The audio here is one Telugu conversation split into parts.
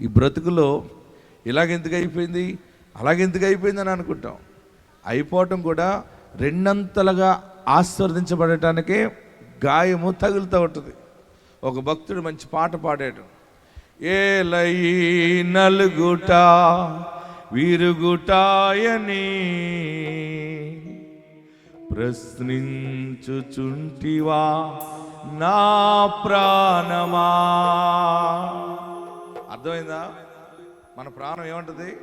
ఈ బ్రతుకులో ఇలాగెందుకు అయిపోయింది? అలాగెందుకు అయిపోయింది అని అనుకుంటాం. అయిపోవటం కూడా రెండంతలుగా ఆస్వాదించబడటానికే గాయము తగులుతూ ఉంటుంది. ఒక భక్తుడు మంచి పాట పాడాడు. ఏలై నలుగుట విరుగుటాయని ప్రశ్నించుచుంటివా నా ప్రాణమా? అర్థమైందా? మన ప్రాణం ఏమంటది?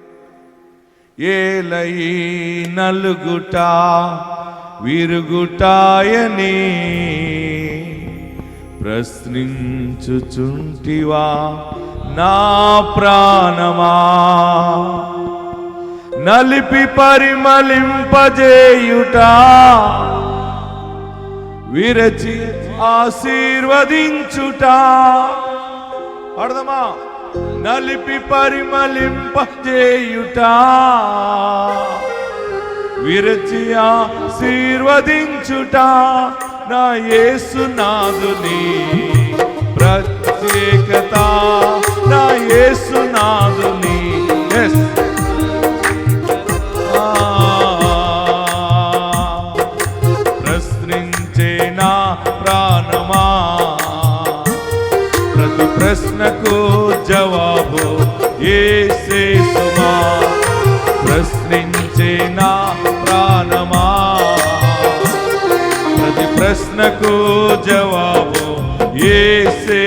ఏలై నలుగుట విరుగుటాయని ప్రశ్నించుచుంటివా నా ప్రాణమా? నలిపి పరిమళింపజేయుట విరచి ఆశీర్వదించుట. అర్థమా నలిపి పరిమళింపజేయుట విరచి ఆశీర్వదించుట. నా యేసునాథుని ప్రత్యేకత. నా యేసునాథుని ప్రశ్నకు జవాబు ఏసే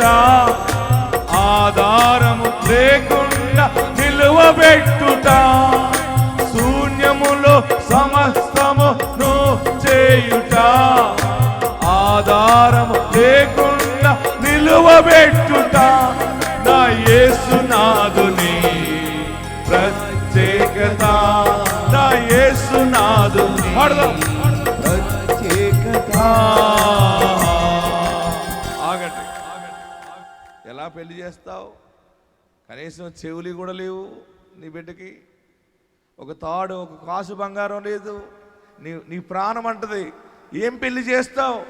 చేయుట కనీసం చెవులు కూడా లేవు నీ బిడ్డకి. ఒక తాడు ఒక కాసు బంగారం లేదు. నీ నీ ప్రాణం అంటది. ఏం పెళ్ళి చేస్తావు?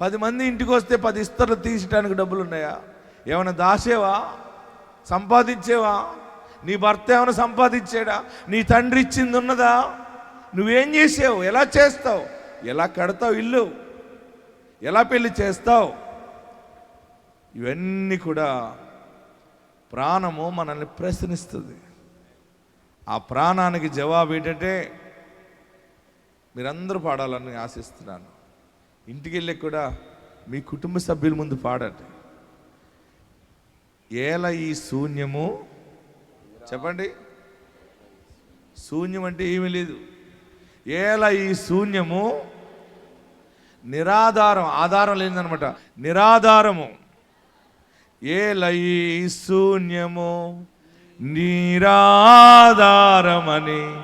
పది మంది ఇంటికి వస్తే పది ఇస్తర్లు తీసడానికి డబ్బులు ఉన్నాయా? ఏమైనా దాసేవా? సంపాదించేవా? నీ భర్త ఏమైనా సంపాదించాడా? నీ తండ్రి ఇచ్చింది ఉన్నదా? నువ్వేం చేసావు? ఎలా చేస్తావు? ఎలా కడతావు ఇల్లు? ఎలా పెళ్ళి చేస్తావు? ఇవన్నీ కూడా ప్రాణము మనల్ని ప్రశ్నిస్తుంది. ఆ ప్రాణానికి జవాబు ఏంటంటే మీరందరూ పాడాలని ఆశిస్తున్నాను. ఇంటికి వెళ్ళి కూడా మీ కుటుంబ సభ్యుల ముందు పాడండి. ఏల ఈ శూన్యము? చెప్పండి. శూన్యం అంటే ఏమీ లేదు. ఏల ఈ శూన్యము? నిరాధారం ఆధారం లేదనమాట నిరాధారము. ఏల శూన్యము నీరాధారమని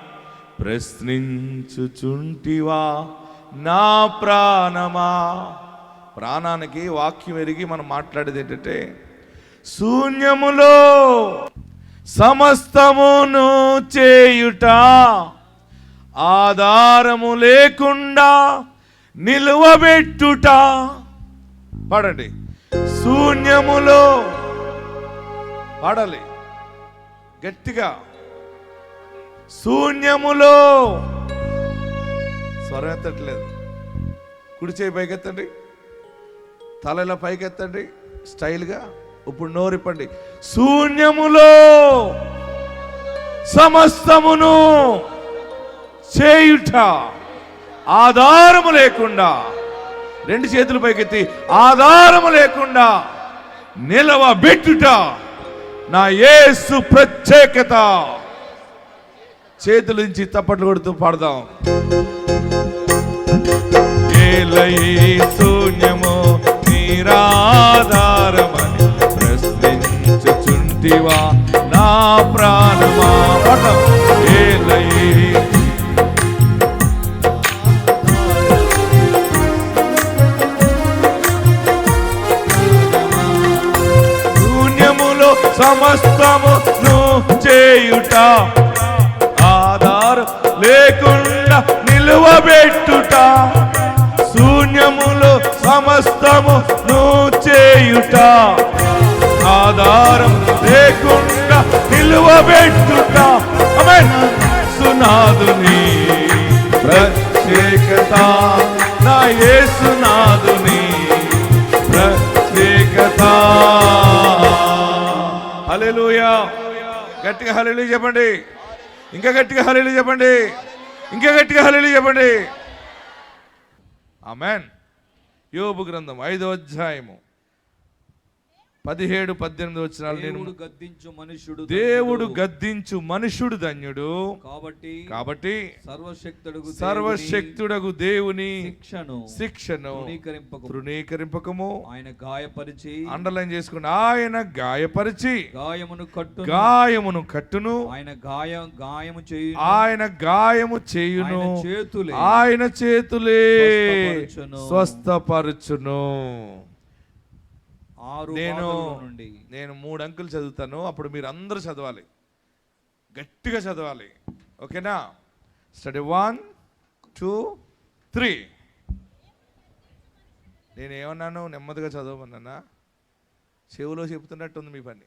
ప్రశ్నించుచుంటివా నా ప్రాణమా? ప్రాణానికి వాక్యం ఎరిగి మనం మాట్లాడేది ఏంటంటే శూన్యములో సమస్తమును చేయుట ఆధారము లేకుండా నిలువబెట్టుట. పడండి. శూన్యములో పాడాలి. గట్టిగా. శూన్యములో. స్వరం ఎత్తట్లేదు. కుడి చేయి పైకెత్తండి. తల ఇలా పైకెత్తండి. స్టైల్గా ఇప్పుడు నోరిప్పండి. శూన్యములో సమస్తమును చేయుట ఆధారము లేకుండా రెండు చేతులు పైకెత్తి ఆధారము లేకుండా నిలవబెట్టుట నా యేసు ప్రత్యేకత. చేతుల నుంచి తప్పట్లు కొడుతూ పాడదాం. శూన్యము నీరాధారమని ప్రశ్నించుచుంటివా నా ప్రాణమా పటం. ఏలై సమస్తమును సమస్తము చేయుట. ఆధారం లేకుండా నిలువబెట్టుట. శూన్యములో సమస్తము చేయుట. ఆధారం లేకుండా నిలువబెట్టుట. సునాదుని ప్రత్యేకత నా యేసునాదుని ప్రత్యేకత. హలెలుయా గట్టిగా హలెలు చెప్పండి. ఇంకా గట్టిగా హలెలు చెప్పండి. ఇంకా గట్టిగా హలెలు చెప్పండి. ఆమెన్. యోబు గ్రంథం ఐదో అధ్యాయము. పదిహేడు పద్దెనిమిది వచ్చిన నేను గద్దించు మనుష్యుడు దేవుడు. గద్దించు మనుషుడు ధన్యుడు. కాబట్టి కాబట్టి సర్వశక్తుడు సర్వశక్తుడగు దేవుని శిక్షను శిక్షను తృణీకరింపకు తృణీకరింపకము. ఆయన గాయపరిచి అండర్లైన్ చేసుకుని ఆయన గాయపరిచి గాయమును కట్టు గాయమును కట్టును. ఆయన గాయ గాయము చేయు ఆయన గాయము చేయును. చేతులే ఆయన చేతులే స్వస్థపరచును. నేను నేను మూడు అంకులు చదువుతాను. అప్పుడు మీరు అందరూ చదవాలి. గట్టిగా చదవాలి. ఓకేనా? Study one two three. నేను ఏమన్నాను? నెమ్మదిగా చదవమన్నానా? చెవులో చెప్తున్నట్టుంది మీ పని.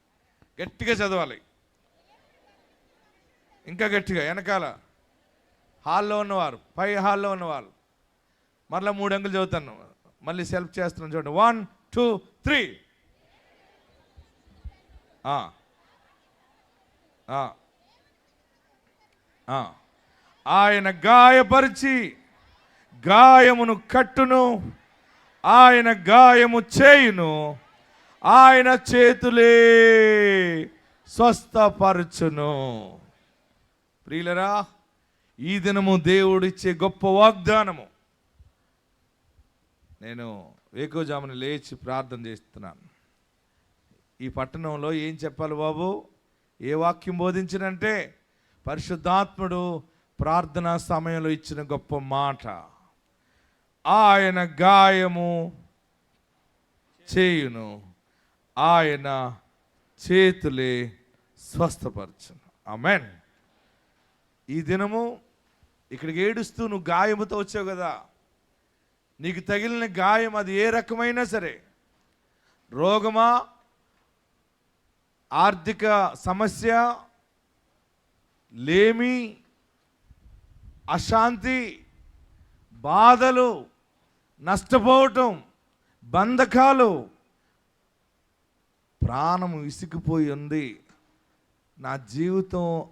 గట్టిగా చదవాలి. ఇంకా గట్టిగా వెనకాల. హాల్లో ఉన్నవారు పై హాల్లో ఉన్నవారు. మరలా మూడు అంకులు చదువుతాను. మళ్ళీ సెల్ఫ్ చేస్తున్నాను చూడండి. One two three. ఆయన గాయపరిచి గాయమును కట్టును ఆయన గాయము చేయును ఆయన చేతులే స్వస్థపరచును. ప్రియులరా ఈ దినము దేవుడిచ్చే గొప్ప వాగ్దానము. నేను వేకోజామున లేచి ప్రార్థన చేస్తున్నాను. ఈ పట్టణంలో ఏం చెప్పాలి బాబు? ఏ వాక్యం బోధించినంటే పరిశుద్ధాత్ముడు ప్రార్థనా సమయంలో ఇచ్చిన గొప్ప మాట. ఆయన గాయము చేయును. ఆయన చేతులే స్వస్థపరచును. ఆమెన్. ఈ దినము ఇక్కడికి ఏడుస్తూ నువ్వు గాయముతో వచ్చావు కదా. నీకు తగిలిన గాయం అది ఏ రకమైనా సరే. రోగమా? ఆర్థిక సమస్య లేమి అశాంతి బాధలు నష్టపోవటం బంధకాలు ప్రాణం విసిగిపోయి ఉంది. నా జీవితం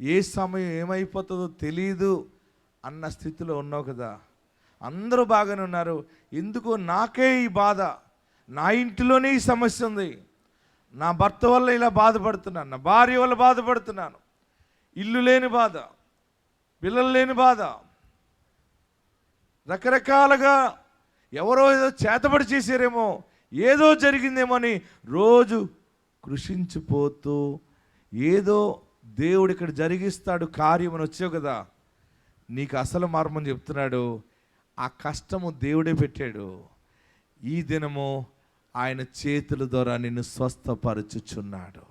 ఏ సమయం ఏమైపోతుందో తెలియదు అన్న స్థితిలో ఉన్నావు కదా. అందరూ బాగానే ఉన్నారు. ఎందుకో నాకే ఈ బాధ. నా ఇంటిలోనే ఈ సమస్య ఉంది. నా భర్త వల్ల ఇలా బాధపడుతున్నాను నా భార్య వల్ల బాధపడుతున్నాను. ఇల్లు లేని బాధ పిల్లలు లేని బాధ. రకరకాలుగా ఎవరో ఏదో చేతబడి చేశారేమో ఏదో జరిగిందేమో అని రోజు కృషించిపోతూ ఏదో దేవుడు ఇక్కడ జరిగిస్తాడు కార్యం అని వచ్చావు కదా నీకు అసలు మార్మని చెప్తున్నాడు ఆ కష్టము దేవుడే పెట్టాడు. ఈ దినము ఆయన చేతుల ద్వారా నిన్ను స్వస్థపరచుచున్నాడు.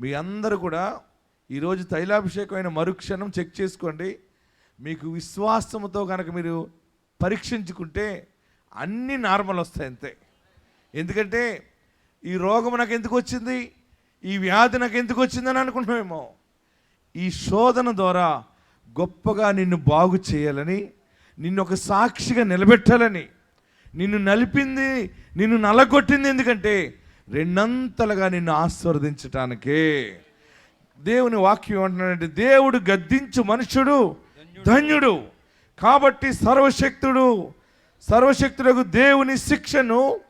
మీ అందరూ కూడా ఈరోజు తైలాభిషేకమైన మరుక్షణం చెక్ చేసుకోండి. మీకు విశ్వాసముతో కనుక మీరు పరీక్షించుకుంటే అన్నీ నార్మల్ వస్తాయి అంతే. ఎందుకంటే ఈ రోగం నాకు ఎందుకు వచ్చింది? ఈ వ్యాధి నాకు ఎందుకు వచ్చిందని అనుకుంటున్నామేమో. ఈ శోధన ద్వారా గొప్పగా నిన్ను బాగు చేయాలని నిన్ను ఒక సాక్షిగా నిలబెట్టాలని నిన్ను నలిపింది నిన్ను నలగొట్టింది ఎందుకంటే రెండంతలుగా నిన్ను ఆస్వాదించటానికే. దేవుని వాక్యం ఏమంటున్నాడంటే దేవుడు గద్దించు మనుషుడు ధన్యుడు. కాబట్టి సర్వశక్తుడు సర్వశక్తులకు దేవుని శిక్షను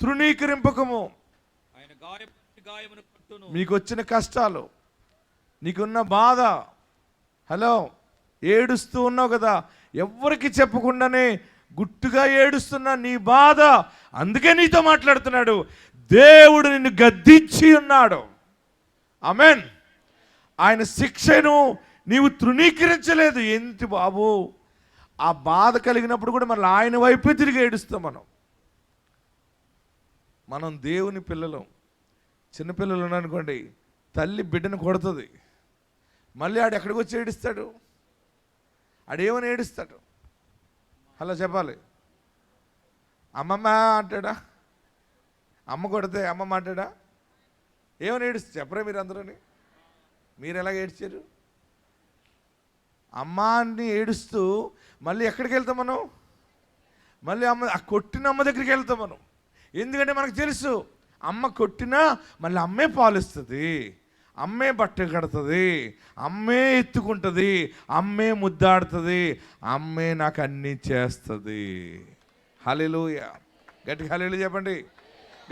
తృణీకరింప- తృణీకరింపకము. మీకు వచ్చిన కష్టాలు నీకున్న బాధ. హలో ఏడుస్తూ ఉన్నావు కదా ఎవ్వరికి చెప్పకుండానే గుట్టుగా ఏడుస్తున్న నీ బాధ అందుకే నీతో మాట్లాడుతున్నాడు. దేవుడు నిన్ను గద్దించి ఉన్నాడు. అమెన్ ఆయన శిక్షను నీవు తృణీకరించలేదు. ఏంటి బాబు? ఆ బాధ కలిగినప్పుడు కూడా మళ్ళీ ఆయన వైపే తిరిగి ఏడుస్తాం మనం. మనం దేవుని పిల్లలం. చిన్నపిల్లలు ఉన్నారనుకోండి తల్లి బిడ్డను కొడుతుంది. మళ్ళీ ఆడు ఎక్కడికి వచ్చి ఏడుస్తాడు? ఆడేమని ఏడుస్తాడు? అలా చెప్పాలి. అమ్మమ్మ అంటాడా? అమ్మ కొడితే అమ్మమ్మ అంటాడా? ఏమని ఏడుస్తా? చెప్పరా మీరు అందరూని. మీరు ఎలాగ ఏడ్చారు? అమ్మ ఏడుస్తూ మళ్ళీ ఎక్కడికి వెళ్తాం మనం? మళ్ళీ అమ్మ ఆ కొట్టిన అమ్మ దగ్గరికి వెళ్తాం మనం. ఎందుకంటే మనకు తెలుసు అమ్మ కొట్టినా మళ్ళీ అమ్మే పాలిస్తుంది. అమ్మే బట్ట కడుతుంది అమ్మే ఎత్తుకుంటుంది అమ్మే ముద్దాడుతుంది అమ్మే నాకు అన్నీ చేస్తుంది. హలెలుయ గట్టిగా హలీలు చెప్పండి.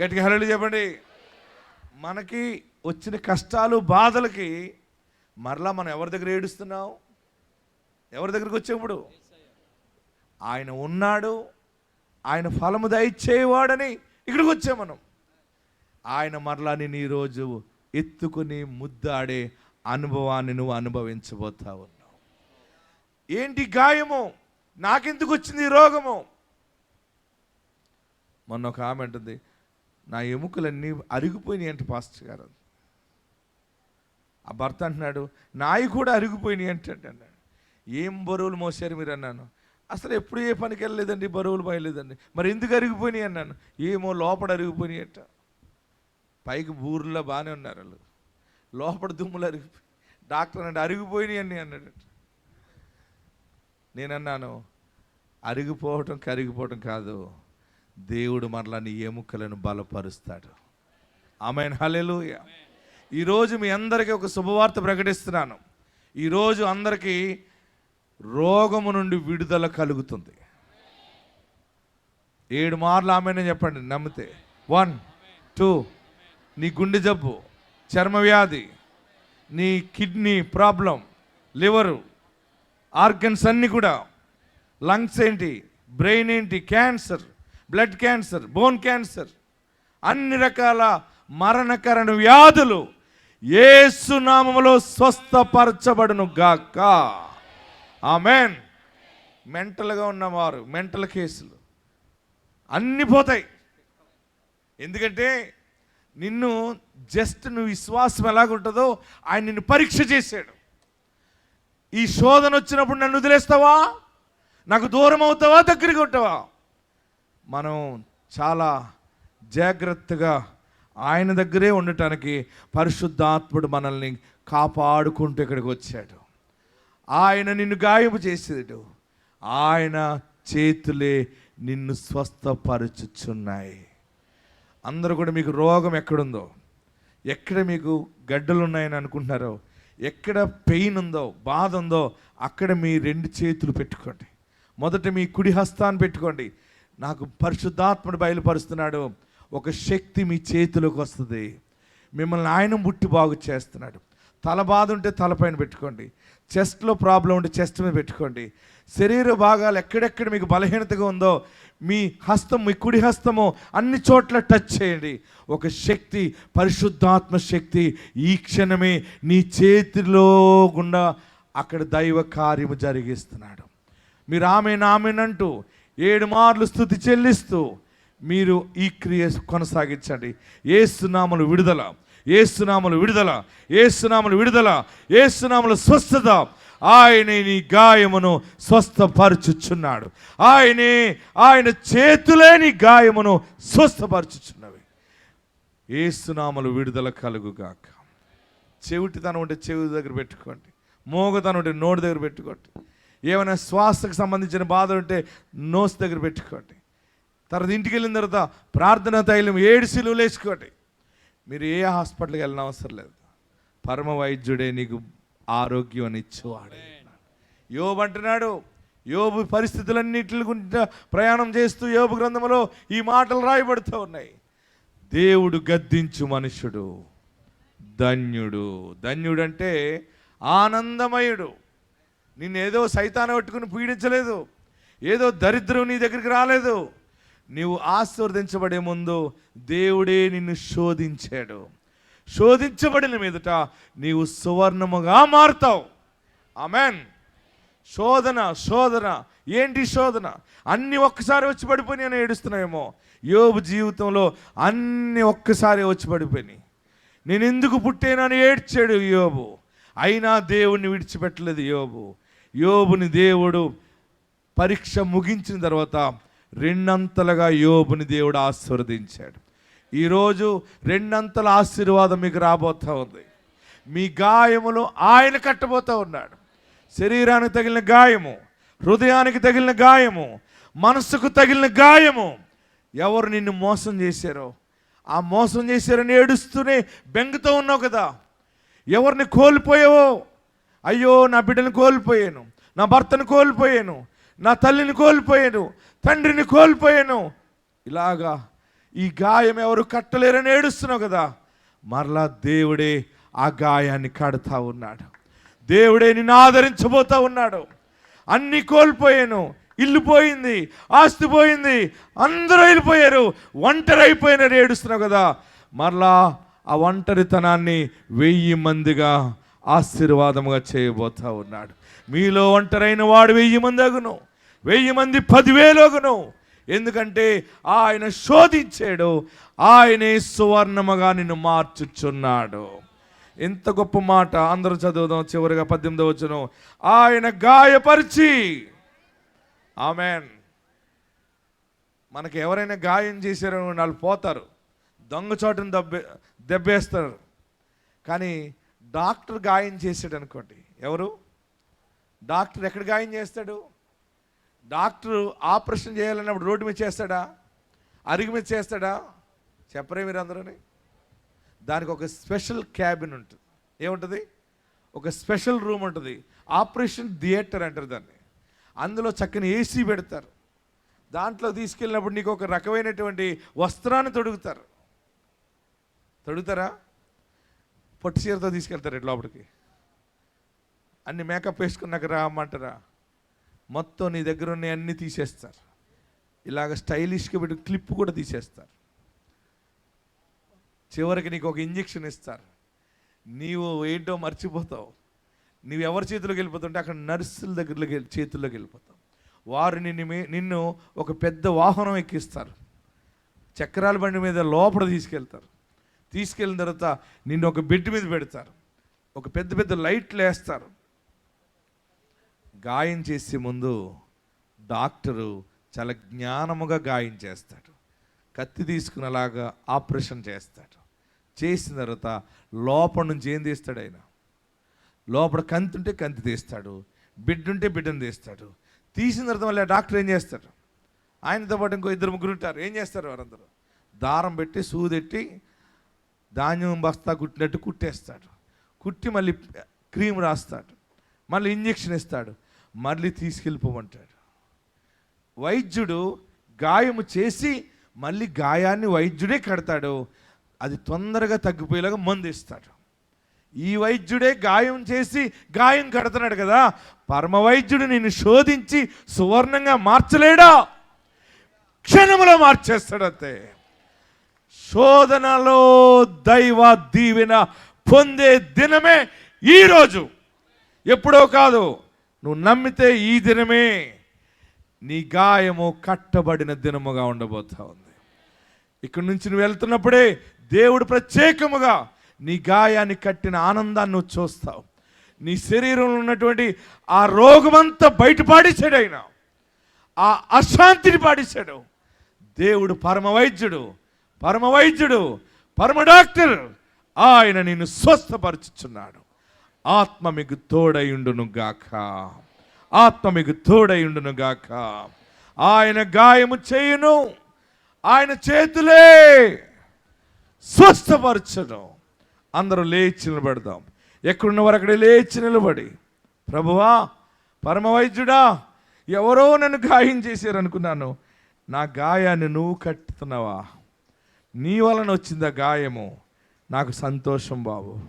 గట్టిగా హలెలు చెప్పండి. మనకి వచ్చిన కష్టాలు బాధలకి మరలా మనం ఎవరి దగ్గర ఏడుస్తున్నాం? ఎవరి దగ్గరికి వచ్చేప్పుడు? ఆయన ఉన్నాడు ఆయన ఫలము దయచేవాడని ఇక్కడికి వచ్చాం మనం. ఆయన మరలా నేను ఈరోజు ఎత్తుకుని ముద్దాడే అనుభవాన్ని నువ్వు అనుభవించబోతా ఉన్నావు. ఏంటి గాయము? నాకెందుకు వచ్చింది రోగము? మొన్న ఒక ఆమె అంటుంది నా ఎముకలన్నీ అరిగిపోయినాయి అంటే పాస్టర్ గారు. ఆ భర్త అంటున్నాడు నాయి కూడా అరిగిపోయినాయి అంటే అన్నాడు. ఏం బరువులు మోసారు మీరు అన్నాను. అసలు ఎప్పుడు ఏ పనికి వెళ్ళలేదండి బరువులు పోయలేదండి మరి ఎందుకు అరిగిపోయినాయి అన్నాను. ఏమో లోపల అరిగిపోయినాయి అంట. పైకి ఊర్లో బాగానే ఉన్నారు వాళ్ళు. లోపల దుమ్ములు అరిగిపోయి డాక్టర్ అంటే అరిగిపోయినాయి అని అన్నాడు. నేనన్నాను అరిగిపోవటం కరిగిపోవటం కాదు దేవుడు మరలా నీ ఎముకలను బలపరుస్తాడు. ఆమె హలెలు ఈరోజు మీ అందరికీ ఒక శుభవార్త ప్రకటిస్తున్నాను. ఈరోజు అందరికీ రోగము నుండి విడుదల కలుగుతుంది. ఏడు మార్లు ఆమెనే చెప్పండి నమ్మితే. వన్ టూ నీ గుండె జబ్బు చర్మ వ్యాధి నీ కిడ్నీ ప్రాబ్లం లివరు ఆర్గన్స్ అన్నీ కూడా లంగ్స్ ఏంటి బ్రెయిన్ ఏంటి cancer blood cancer bone cancer అన్ని రకాల మరణకరణ వ్యాధులు యేసు స్వస్థపరచబడును గాక. ఆమెన్. మెంటల్గా ఉన్నవారు మెంటల్ కేసులు అన్నీ పోతాయి. ఎందుకంటే నిన్ను జస్ట్ నువ్వు విశ్వాసం ఎలాగుంటుందో ఆయన నిన్ను పరీక్ష చేశాడు. ఈ శోధన వచ్చినప్పుడు నన్ను వదిలేస్తావా? నాకు దూరం అవుతావా? దగ్గరికి ఉంటావా? మనం చాలా జాగ్రత్తగా ఆయన దగ్గరే ఉండటానికి పరిశుద్ధాత్ముడు మనల్ని కాపాడుకుంటూ ఇక్కడికి వచ్చాడు. ఆయన నిన్ను గాయము చేసేడు ఆయన చేతులే నిన్ను స్వస్థపరచుచున్నాయి. అందరూ కూడా మీకు రోగం ఎక్కడుందో ఎక్కడ మీకు గడ్డలు ఉన్నాయని అనుకుంటున్నారో ఎక్కడ పెయిన్ ఉందో బాధ ఉందో అక్కడ మీ రెండు చేతులు పెట్టుకోండి. మొదట మీ కుడి హస్తాన్ని పెట్టుకోండి. నాకు పరిశుద్ధాత్ముడు బయలుపరుస్తున్నాడు. ఒక శక్తి మీ చేతిలోకి వస్తుంది. మిమ్మల్ని ఆయన ముట్టి బాగు చేస్తున్నాడు. తల బాధ ఉంటే తలపైన పెట్టుకోండి. చెస్ట్లో ప్రాబ్లం ఉంటే చెస్ట్ మీద పెట్టుకోండి. శరీర భాగాలు ఎక్కడెక్కడ మీకు బలహీనతగా ఉందో మీ హస్తం మీ కుడి హస్తము అన్ని చోట్ల టచ్ చేయండి. ఒక శక్తి పరిశుద్ధాత్మ శక్తి ఈ క్షణమే నీ చేతిలో గుండా అక్కడ దైవ కార్యము జరిగిస్తున్నాడు. మీరు ఆమె ఆమెనంటూ ఏడు మార్లు స్థుతి చెల్లిస్తూ మీరు ఈ క్రియ కొనసాగించండి. ఏసునామలు విడుదల. ఏసునామలు విడుదల ఏసునామలు విడుదల ఏసునామలు స్వస్థత. ఆయనే నీ గాయమును స్వస్థపరచుచున్నాడు. ఆయనే ఆయన చేతులే నీ గాయమును స్వస్థపరచుచున్నవి. ఏసునామలు విడుదల కలుగుగాక. చెవిటితనం ఉంటే చెవి దగ్గర పెట్టుకోండి. మోగతనం ఉంటే నోటి దగ్గర పెట్టుకోండి. ఏమైనా శ్వాసకు సంబంధించిన బాధలు ఉంటే నోస్ దగ్గర పెట్టుకోండి. తర్వాత ఇంటికి వెళ్ళిన తర్వాత ప్రార్థన తైలం ఏడు సిలువలు వేసుకోండి మీరు ఏ హాస్పిటల్కి వెళ్ళిన అవసరం లేదు. పరమ వైద్యుడే నీకు ఆరోగ్యం అని ఇచ్చేవాడు. యోబు అంటున్నాడు యోబు పరిస్థితులన్నిటి గురించి ప్రయాణం చేస్తూ యోబు గ్రంథంలో ఈ మాటలు రాయబడుతూ ఉన్నాయి. దేవుడు గద్దించు మనుషుడు ధన్యుడు. ధన్యుడు అంటే ఆనందమయుడు. నిన్నేదో ఏదో సైతాన పట్టుకుని పీడించలేదు ఏదో దరిద్రం నీ దగ్గరికి రాలేదు. నీవు ఆశీర్వదించబడే ముందు దేవుడే నిన్ను శోధించాడు. శోధించబడిన మీదట నీవు సువర్ణముగా మారుతావు. ఆమెన్. శోధన శోధన. ఏంటి శోధన? అన్ని ఒక్కసారి వచ్చి పడిపోయి నేను ఏడుస్తున్నాయేమో. యోబు జీవితంలో అన్ని ఒక్కసారి వచ్చి పడిపోయినాయి. నేను ఎందుకు పుట్టానని ఏడ్చాడు యోబు. అయినా దేవుణ్ణి విడిచిపెట్టలేదు యోబు. యోబుని దేవుడు పరీక్ష ముగించిన తర్వాత రెండంతలుగా యోబుని దేవుడు ఆశీర్వదించాడు. ఈరోజు రెండంతల ఆశీర్వాదం మీకు రాబోతా ఉంది. మీ గాయములు ఆయన కట్టబోతూ ఉన్నాడు. శరీరానికి తగిలిన గాయము హృదయానికి తగిలిన గాయము మనసుకు తగిలిన గాయము. ఎవరు నిన్ను మోసం చేశారో? ఆ మోసం చేశారని ఏడుస్తూనే బెంగతో ఉన్నావు కదా. ఎవరిని కోల్పోయావో? అయ్యో నా బిడ్డను కోల్పోయాను. నా భర్తను కోల్పోయాను. నా తల్లిని కోల్పోయాను. తండ్రిని కోల్పోయాను. ఇలాగా ఈ గాయం ఎవరు కట్టలేరని ఏడుస్తున్నావు కదా. మరలా దేవుడే ఆ గాయాన్ని కడతా ఉన్నాడు. దేవుడే నిన్ను ఆదరించబోతా ఉన్నాడు. అన్ని కోల్పోయాను. ఇల్లు పోయింది ఆస్తి పోయింది అందరూ వెళ్ళిపోయారు. ఒంటరి అయిపోయినారు ఏడుస్తున్నావు కదా. మరలా ఆ ఒంటరితనాన్ని వెయ్యి మందిగా ఆశీర్వాదముగా చేయబోతా ఉన్నాడు. మీలో ఒంటరైన వాడు వెయ్యి మంది అగును వెయ్యి మంది పదివేలు ఎందుకంటే ఆయన శోధించాడు. ఆయనే సువర్ణముగా నిన్ను మార్చుచున్నాడు. ఎంత గొప్ప మాట అందరూ చదువుదాం చివరిగా పద్దెనిమిది వచ్చును ఆయన గాయపరిచి. ఆమెన్. మనకి ఎవరైనా గాయం చేశారో వాళ్ళు పోతారు. దొంగచోటుని దెబ్బే దెబ్బేస్తారు. కానీ డాక్టర్ గాయం చేశాడు అనుకోండి ఎవరు? డాక్టర్ ఎక్కడ గాయం చేస్తాడు? డాక్టర్ ఆపరేషన్ చేయాలన్నప్పుడు రోడ్డు మీద చేస్తాడా? అరుగు మీద చేస్తాడా? చెప్పరే మీరు అందరూని దానికి ఒక స్పెషల్ క్యాబిన్ ఉంటుంది. ఏముంటుంది? ఒక స్పెషల్ రూమ్ ఉంటుంది. ఆపరేషన్ థియేటర్ అంటారు దాన్ని. అందులో చక్కని ఏసీ పెడతారు. దాంట్లో తీసుకెళ్ళినప్పుడు నీకు ఒక రకమైనటువంటి వస్త్రాన్ని తొడుగుతారు. తొడుగుతారా? పొట్టి చీరతో తీసుకెళ్తారు లోపలికి. అన్ని మేకప్ వేసుకున్నాక రామంటారా మొత్తం నీ దగ్గర ఉన్న అన్నీ తీసేస్తారు. ఇలాగ స్టైలిష్గా పెట్టి క్లిప్ కూడా తీసేస్తారు. చివరికి నీకు ఒక ఇంజెక్షన్ ఇస్తారు. నీవు ఏంటో మర్చిపోతావు. నీవు ఎవరి చేతిలోకి వెళ్ళిపోతుంటే అక్కడ నర్సుల దగ్గరలోకి వెళ్ళి- చేతుల్లోకి వెళ్ళిపోతావు. వారు నిన్ను నిన్ను ఒక పెద్ద వాహనం ఎక్కిస్తారు. చక్రాల బండి మీద లోపల తీసుకెళ్తారు. తీసుకెళ్ళిన తర్వాత నిన్ను ఒక బెడ్ మీద పెడతారు. ఒక పెద్ద పెద్ద లైట్లు వేస్తారు. గాయం చేసే ముందు డాక్టరు చాలా జ్ఞానముగా గాయం చేస్తాడు. కత్తి తీసుకునేలాగా ఆపరేషన్ చేస్తాడు. చేసిన తర్వాత లోపల నుంచి ఏం తీస్తాడు ఆయన? లోపల కంతి ఉంటే కంతి తీస్తాడు బిడ్డుంటే బిడ్డను తీస్తాడు. తీసిన తర్వాత మళ్ళీ ఆ డాక్టర్ ఏం చేస్తాడు? ఆయనతో పాటు ఇంకో ఇద్దరు ముగ్గురు ఉంటారు. ఏం చేస్తారు వారందరూ? దారం పెట్టి సూదెట్టి ధాన్యం బస్తా కుట్టినట్టు కుట్టేస్తాడు. కుట్టి మళ్ళీ క్రీమ్ రాస్తాడు. మళ్ళీ ఇంజెక్షన్ ఇస్తాడు. మళ్ళీ తీసుకెళ్ళిపోమంటాడు. వైద్యుడు గాయము చేసి మళ్ళీ గాయాన్ని వైద్యుడే కడతాడు. అది తొందరగా తగ్గిపోయేలాగా మందు ఇస్తాడు ఈ వైద్యుడే గాయం చేసి గాయం కడుతున్నాడు కదా పరమ వైద్యుడు నిన్ను శోధించి సువర్ణంగా మార్చలేడా? క్షణములో మార్చేస్తాడు అంతే శోధనలో దైవ దీవెన పొందే దినమే ఈరోజు. ఎప్పుడో కాదు నువ్వు నమ్మితే ఈ దినమే నీ గాయము కట్టబడిన దినముగా ఉండబోతా ఉంది. ఇక్కడి నుంచి నువ్వు వెళ్తున్నప్పుడే దేవుడు ప్రత్యేకముగా నీ గాయాన్ని కట్టిన ఆనందాన్ని నువ్వు చూస్తావు. నీ శరీరంలో ఉన్నటువంటి ఆ రోగమంతా బయటపాడేశాడు ఆయన ఆ అశాంతిని పాడేశాడు. దేవుడు పరమ వైద్యుడు పరమ వైద్యుడు పరమ డాక్టర్ ఆయన నిన్ను స్వస్థపరచుచున్నాడు. ఆత్మ మీకు తోడయుండును గాక. ఆత్మ మీకు తోడయుండును గాక. ఆయన గాయము చేయును. ఆయన చేతులే స్వస్థపరచడం అందరూ లేచి నిలబెడదాం. ఎక్కడున్న వారు అక్కడ లేచి నిలబడి. ప్రభువా పరమవైద్యుడా ఎవరో నన్ను గాయం చేశారు అనుకున్నాను నా గాయాన్ని నువ్వు కట్టుతున్నావా? నీ వలన వచ్చిందా గాయము? నాకు సంతోషం బాబు.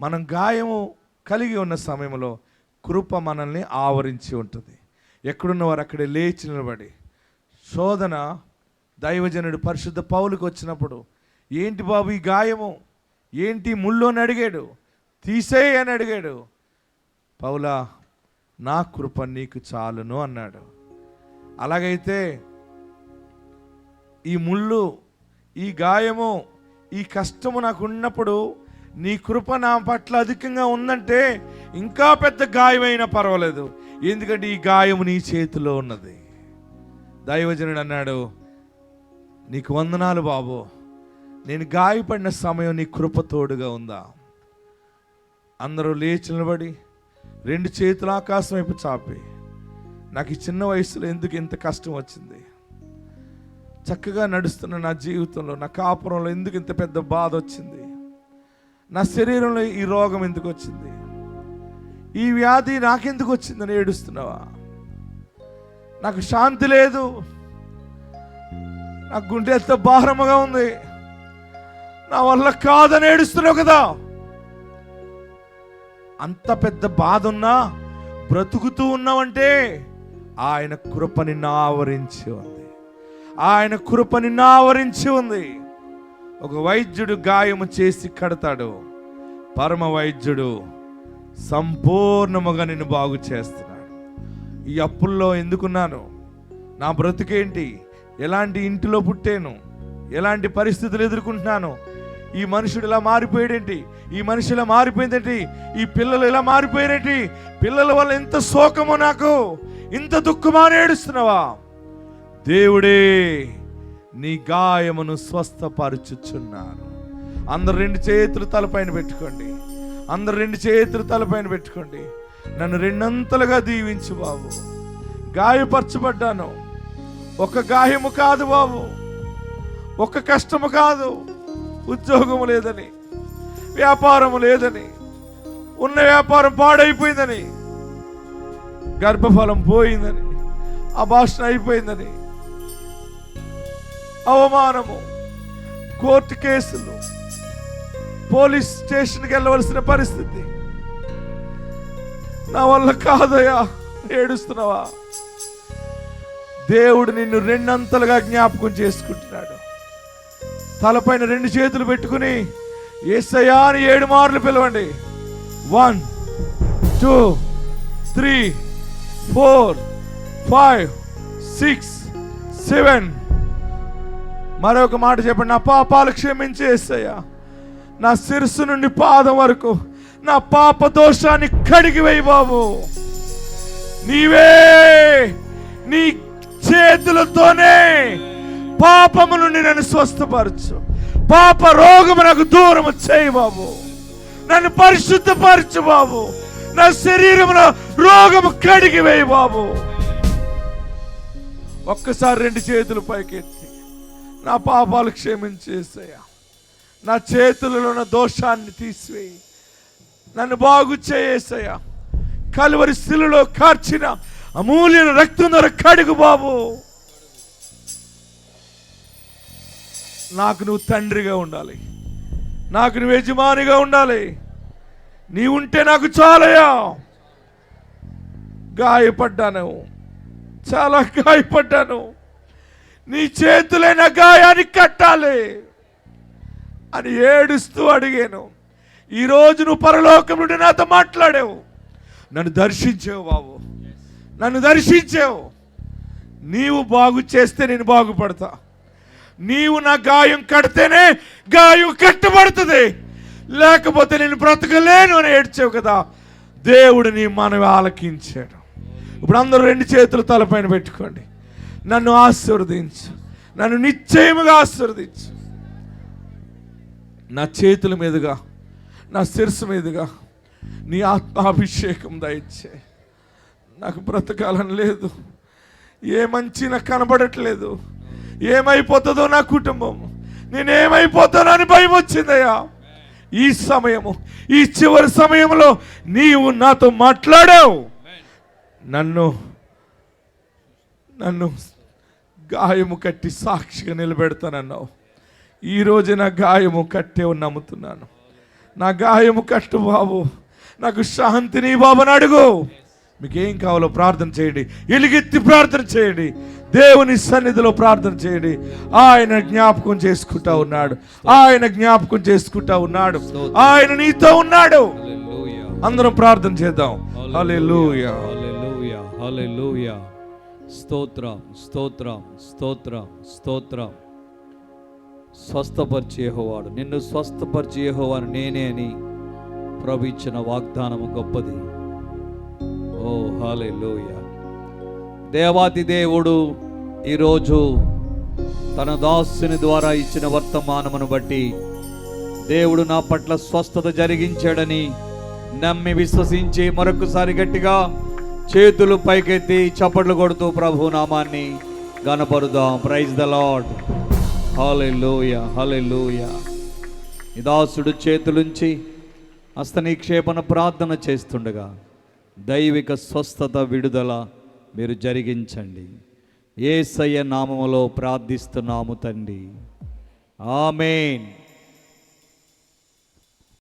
మనం గాయము కలిగి ఉన్న సమయంలో కృప మనల్ని ఆవరించి ఉంటుంది. ఎక్కడున్న వారు అక్కడే లేచి నిలబడి శోధన దైవజనుడు పరిశుద్ధ పౌలుకు వచ్చినప్పుడు ఏంటి బాబు ఈ గాయము? ఏంటి ముళ్ళు? అని అడిగాడు. తీసేయి అని అడిగాడు. పౌలా నా కృప నీకు చాలును అన్నాడు. అలాగైతే ఈ ముళ్ళు ఈ గాయము ఈ కష్టము నాకు ఉన్నప్పుడు నీ కృప నా పట్ల అధికంగా ఉందంటే ఇంకా పెద్ద గాయమైనా పర్వాలేదు. ఎందుకంటే ఈ గాయం నీ చేతిలో ఉన్నది. దైవజనుడు అన్నాడు నీకు వందనాలు బాబు. నేను గాయపడిన సమయం నీ కృప తోడుగా ఉందా? అందరూ లేచి నిలబడి రెండు చేతుల ఆకాశం వైపు చాపి నాకు ఈ చిన్న వయసులో ఎందుకు ఇంత కష్టం వచ్చింది? చక్కగా నడుస్తున్న నా జీవితంలో నా కాపురంలో ఎందుకు ఇంత పెద్ద బాధ వచ్చింది? నా శరీరంలో ఈ రోగం ఎందుకు వచ్చింది? ఈ వ్యాధి నాకెందుకు వచ్చిందని ఏడుస్తున్నావా? నాకు శాంతి లేదు. నా గుండె ఎంత భారముగా ఉంది. నా వల్ల కాదని ఏడుస్తున్నావు కదా? అంత పెద్ద బాధ ఉన్నా బ్రతుకుతూ ఉన్నావంటే ఆయన కృపని నావరించి ఆవరించి ఉంది. ఆయన కృపని నావరించి ఆవరించి ఉంది. ఒక వైద్యుడు గాయము చేసి కడతాడు. పరమ వైద్యుడు సంపూర్ణముగా నిన్ను బాగు చేస్తున్నాడు. ఈ అప్పుల్లో ఎందుకున్నాను? నా బ్రతుకేంటి? ఎలాంటి ఇంటిలో పుట్టాను? ఎలాంటి పరిస్థితులు ఎదుర్కొంటున్నాను? ఈ మనుషుడు ఇలా మారిపోయాడేంటి? ఈ మనిషి ఇలా మారిపోయిందేంటి? ఈ పిల్లలు ఇలా మారిపోయారేంటి? పిల్లల వల్ల ఎంత శోకమో నాకు? ఇంత దుఃఖమా ఏడుస్తున్నావా? దేవుడే నీ గాయమును స్వస్థపరచుచున్నాను. అందరు రెండు చేతులు తలపైన పెట్టుకోండి. అందరు రెండు చేతులు తలపైన పెట్టుకోండి. నన్ను రెండంతలుగా దీవించు బాబు. గాయపరచబడ్డాను. ఒక గాయము కాదు బాబు. ఒక కష్టము కాదు. ఉద్యోగము లేదని వ్యాపారము లేదని ఉన్న వ్యాపారం పాడైపోయిందని గర్భఫలం పోయిందని అభాషణ అయిపోయిందని అవమానము కోర్టు కేసులు పోలీస్ స్టేషన్కి వెళ్ళవలసిన పరిస్థితి. నా వల్ల కాదయా ఏడుస్తున్నావా? దేవుడు నిన్ను రెండంతలుగా జ్ఞాపకం చేసుకుంటున్నాడు. తలపైన రెండు చేతులు పెట్టుకుని ఏసయా అని ఏడు మార్లు పిలవండి. One two three four five six seven మరొక మాట చెప్పండి. నా పాపాలు క్షమించి ఏసయ్యా. నా శిరస్సు నుండి పాదం వరకు నా పాప దోషాన్ని కడిగి వేయి బాబు. నీవే నీ చేతులతోనే పాపము నుండి నన్ను స్వస్థపరచు. పాప రోగము నాకు దూరం చేయి బాబు. నన్ను పరిశుద్ధపరచు బాబు. నా శరీరంలో రోగము కడిగి వేయి బాబు. ఒక్కసారి రెండు చేతులు పైకెత్తి. నా పాపాలు క్షమించేసయ్యా నా చేతులలో ఉన్న దోషాన్ని తీసివేయి. నన్ను బాగు చేయేసయ్యా కలువరి శిలులో కార్చిన అమూల్యన రక్తం ధర కడుగు బాబు. నాకు నువ్వు తండ్రిగా ఉండాలి. నాకు నువ్వు యజమానిగా ఉండాలి. నీ ఉంటే నాకు చాలయా గాయపడ్డాను. చాలా గాయపడ్డాను. నీ చేతులైన గాయానికి గాయాన్ని కట్టాలి అని ఏడుస్తూ అడిగాను. ఈరోజు నువ్వు పరలోకం నుండి నాతో మాట్లాడావు. నన్ను దర్శించావు బాబు. నన్ను దర్శించావు. నీవు బాగు చేస్తే నేను బాగుపడతా. నీవు నా గాయం కడితేనే గాయం కట్టబడుతుంది. లేకపోతే నేను బ్రతకలేను అని ఏడ్చావు కదా. దేవుడు నీ మనవి ఆలకించాడు. ఇప్పుడు అందరూ రెండు చేతులు తలపైన పెట్టుకోండి. నన్ను ఆశీర్వదించు. నన్ను నిశ్చయముగా ఆశీర్వదించు. నా చేతుల మీదుగా నా శిరస్సు మీదుగా నీ ఆత్మాభిషేకం దయచే. నాకు బ్రతకాలని లేదు. ఏ మంచి నాకు కనబడట్లేదు. ఏమైపోతుందో నా కుటుంబం. నేనేమైపోతానో అని భయం వచ్చిందయ్యా. ఈ సమయము ఈ చివరి సమయంలో నీవు నాతో మాట్లాడావు. నన్ను నన్ను గాయము కట్టి సాక్షిగా నిలబెడతానన్నావు. ఈ రోజు నా గాయము కట్టే నమ్ముతున్నాను. నా గాయము కట్టు బాబు. నాకు శాంతిని బాబుని అడుగు. మీకేం కావాలో ప్రార్థన చేయండి. ఎలుగెత్తి ప్రార్థన చేయండి. దేవుని సన్నిధిలో ప్రార్థన చేయండి. ఆయన జ్ఞాపకం చేసుకుంటా ఉన్నాడు. ఆయన జ్ఞాపకం చేసుకుంటా ఉన్నాడు. ఆయన నీతో ఉన్నాడు. అందరం ప్రార్థన చేద్దాం. హల్లెలూయా. హల్లెలూయా. హల్లెలూయా. స్తోత్రం స్తోత్రం స్తోత్రం స్తోత్రం. స్వస్థపరిచేహోవాడు నిన్ను స్వస్థపరిచేహోవాను నేనే అని ప్రభు ఇచ్చిన వాగ్దానము గొప్పది. ఓ హల్లెలూయా. దేవాతి దేవుడు ఈరోజు తన దాసుని ద్వారా ఇచ్చిన వర్తమానమును బట్టి దేవుడు నా పట్ల స్వస్థత జరిగించాడని నమ్మి విశ్వసించి మరొకసారి గట్టిగా చేతులు పైకెత్తి చప్పట్లు కొడుతూ ప్రభు నామాన్ని గనపరుదాం praise the lord hallelujah hallelujah ఇదాసుడు చేతులుంచి హస్తనిక్షేపణ ప్రార్థన చేస్తుండగా దైవిక స్వస్థత విడుదల మీరు జరిగించండి. ఏసయ్య నామములో ప్రార్థిస్తున్నాము తండ్రి. ఆమెన్.